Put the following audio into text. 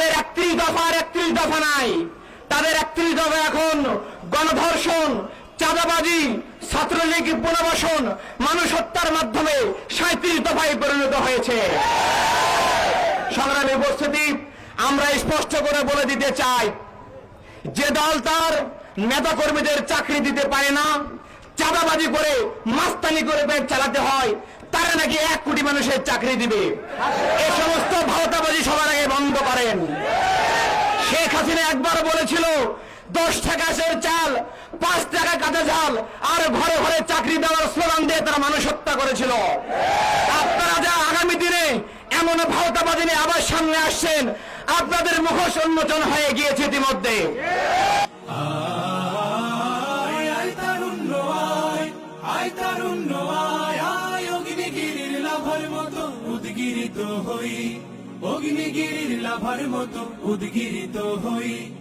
তাদের একত্রিশ দফার একত্রিশ দফা নাই। তাদের একত্রিশ দফা এখন গণধর্ষণ, চাঁদাবাজি, ছাত্রলীগ পুনর্বাসন মানুষ হত্যার মাধ্যমে সাঁত্রিশ দফায় পরিণত হয়েছে। সংগ্রামী উপস্থিতি, আমরা স্পষ্ট করে বলে দিতে চাই, যে দল তার নেতা কর্মীদের চাকরি দিতে পারে না, চাঁদাবাজি করে, মাস্তানি করে পেট চালাতে হয়, তারা নাকি এক কোটি মানুষের চাকরি দিবে। এ সমস্ত ভাওতাবাজি সবার শেখ হাসিনা একবার বলেছিল, দশ টাকা সের চাল, পাঁচ টাকা কাঁচা ঝাল, আর ঘরে ঘরে চাকরি দেওয়ার স্লোগান দিয়ে তারা মানুষ হত্যা করেছিল। আপনারা যা আগামী দিনে এমন ভাওতাবাজি নিয়ে আবার সামনে আসছেন, আপনাদের মুখোশ উন্মোচন হয়ে গিয়েছে ইতিমধ্যে। উদ্গিরিত হই। অগ্নিগিরির লাভার মতো উদ্গিরিত হই।